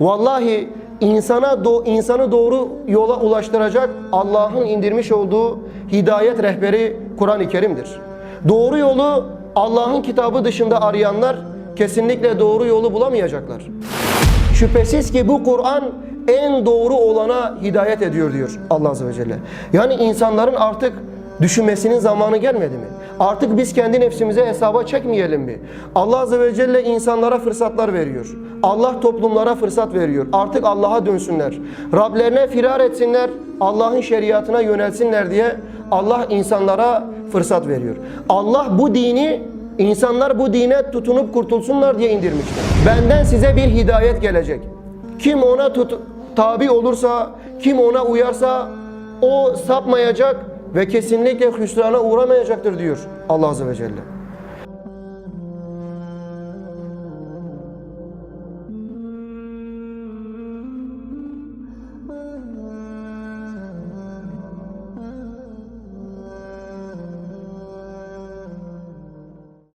Vallahi insana do, insanı doğru yola ulaştıracak Allah'ın indirmiş olduğu hidayet rehberi Kur'an-ı Kerim'dir. Doğru yolu Allah'ın kitabı dışında arayanlar kesinlikle doğru yolu bulamayacaklar. Şüphesiz ki bu Kur'an en doğru olana hidayet ediyor diyor Allah Azze ve Celle. Yani insanların artık düşünmesinin zamanı gelmedi mi? Artık biz kendi nefsimize hesaba çekmeyelim mi? Allah Azze ve Celle insanlara fırsatlar veriyor. Allah toplumlara fırsat veriyor. Artık Allah'a dönsünler. Rablerine firar etsinler. Allah'ın şeriatına yönelsinler diye Allah insanlara fırsat veriyor. Allah bu dini insanlar bu dine tutunup kurtulsunlar diye indirmiştir. Benden size bir hidayet gelecek. Kim ona tut, tabi olursa, kim ona uyarsa o sapmayacak ve kesinlikle hüsrana uğramayacaktır diyor Allah Azze ve Celle.